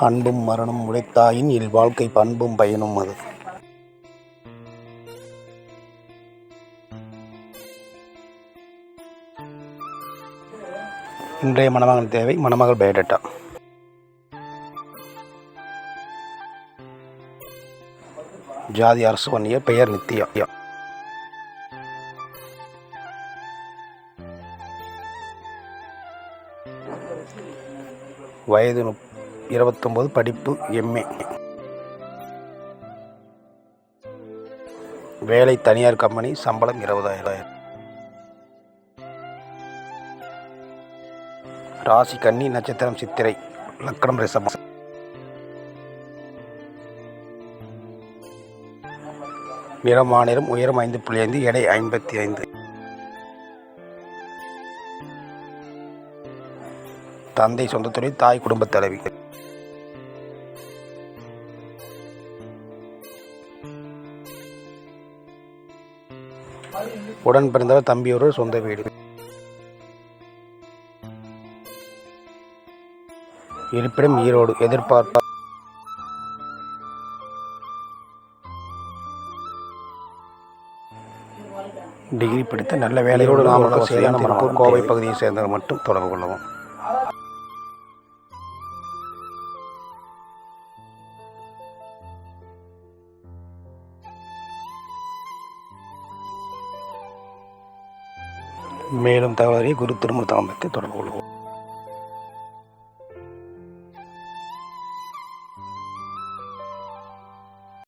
அன்பும் மரணம் உடைத்தாயின் இல் வாழ்க்கை பண்பும் பயனும் அது. இன்றைய மணமகன் தேவை மணமகள் பயோடேட்டா ஜாதி அரசு வண்ணிய பெயர் நித்யா வயது முப் இருபத்தொம்போது படிப்பு எம்ஏ வேலை தனியார் கம்பெனி சம்பளம் இருபதாயிரம். ராசி கன்னி நட்சத்திரம் சித்திரை லக்கணம் ரிஷபம். நிறம் மாநிலம் உயரம் ஐந்து புள்ளி ஐந்து எடை ஐம்பத்தி ஐந்து. தந்தை சொந்த தொழில் தாய் குடும்பத் தலைவி. உடன் பிறந்தவர் தம்பியோரு சொந்த வீடு. இருப்பிடம் ஈரோடு எதிர்பார்ப்ப டிகிரி படித்த நல்ல வேலையோடு நாமக்கல் சேலம் திருப்பூர் கோவை பகுதியை சேர்ந்தவர் மட்டும் தொடர்பு கொள்ளவும். மேலும் தகவலை குரு திருமண தாமத்தை தொடர்பு கொள்வோம்.